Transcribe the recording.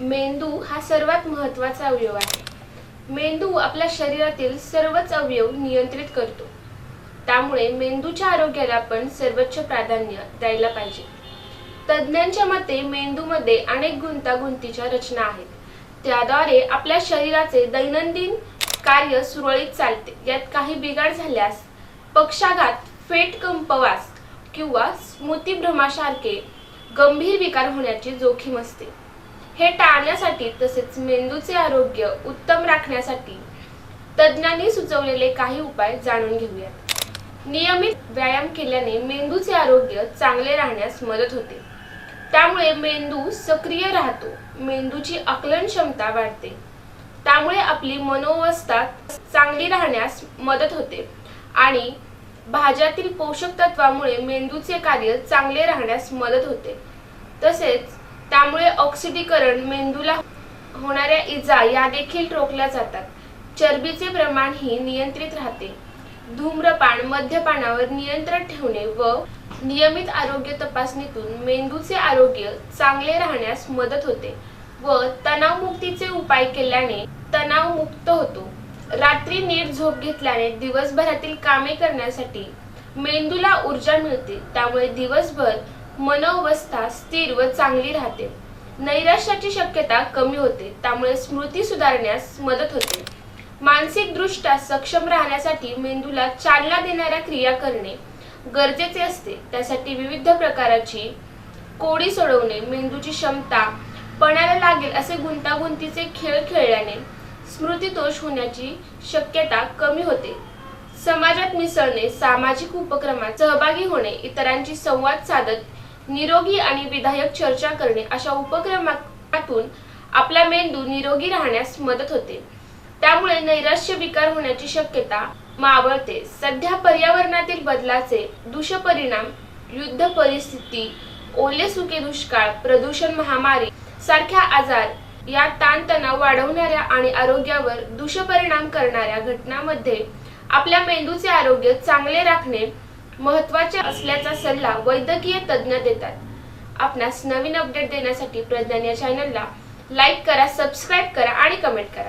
मेंदू हा सर्वात महत्त्वाचा अवयव आहे. मेंदू आपल्या शरीरातील सर्वच अवयव नियंत्रित करतो. त्यामुळे मेंदूच्या आरोग्याला आपण सर्वोच्च प्राधान्य द्यायला पाहिजे. तज्ज्ञांच्या मते मेंदूमध्ये अनेक गुंतागुंतीच्या रचना आहेत. त्याद्वारे आपल्या शरीराचे दैनंदिन कार्य सुरळीत चालते. यात काही बिघाड झाल्यास पक्षाघात फेट कंपवास किंवा स्मृतिभ्रमासारखे गंभीर विकार होण्याची जोखीम असते. हे टाळण्यासाठी तसेच मेंदूचे आरोग्य उत्तम राखण्यासाठी तज्ज्ञांनी सुचवलेले काही उपाय जाणून घेऊयात. नियमित व्यायाम केल्याने मेंदूचे आरोग्य चांगले राहण्यास मदत होते. त्यामुळे मेंदू सक्रिय राहतो मेंदूची आकलन क्षमता वाढते. त्यामुळे आपली मनोवस्था चांगली राहण्यास मदत होते आणि भाज्यातील पोषक तत्वामुळे मेंदूचे कार्य चांगले राहण्यास मदत होते. तसेच त्यामुळे ऑक्सिडीकरण मेंदूला होणाऱ्या इजा या देखील रोखल्या जातात. चरबीचे प्रमाण ही नियंत्रित राहते. धूम्रपान मद्यपानावर नियंत्रण ठेवणे व नियमित आरोग्य तपासणीतून मेंदूचे आरोग्य चांगले राहण्यास मदत होते व तणावमुक्तीचे उपाय केल्याने तणाव मुक्त होतो. रात्री नीट झोप घेतल्याने दिवसभरातील कामे करण्यासाठी मेंदूला ऊर्जा मिळते. त्यामुळे दिवसभर मनोवस्था स्थिर व चांगली राहते. नैराश्याची शक्यता कमी होते त्यामुळे स्मृती सुधारण्यास मदत होते. मानसिक दृष्ट्या सक्षम राहण्यासाठी मेंदूला चालना देणाऱ्या क्रिया करणे गरजेचे असते. त्यासाठी विविध प्रकाराची कोडी सोडवणे मेंदूची क्षमता पणाला लागेल असे गुंतागुंतीचे खेळ खेळल्याने स्मृतिदोष होण्याची शक्यता कमी होते. समाजात मिसळणे सामाजिक उपक्रमात सहभागी होणे इतरांची संवाद साधत निरोगी आणि विधायक चर्चा करणे अशा उपक्रमातून आपला मेंदू निरोगी राहण्यास मदत होते. त्यामुळे नैराश्य विकार होण्याची शक्यता मावळते. सध्या पर्यावरणातील बदलाचे दुष्परिणाम युद्ध परिस्थिती ओले सुके दुष्काळ प्रदूषण महामारी सारख्या आजार या ताणतणाव वाढवणाऱ्या आणि आरोग्यावर दुष्परिणाम करणाऱ्या घटनांमध्ये आपल्या मेंदूचे आरोग्य चांगले राखणे महत्त्वाचे असल्याचा सल्ला वैद्यकीय तज्ज्ञ देतात. आपणास नवीन अपडेट देण्यासाठी प्रज्ञान या चॅनलला लाईक करा सबस्क्राईब करा आणि कमेंट करा.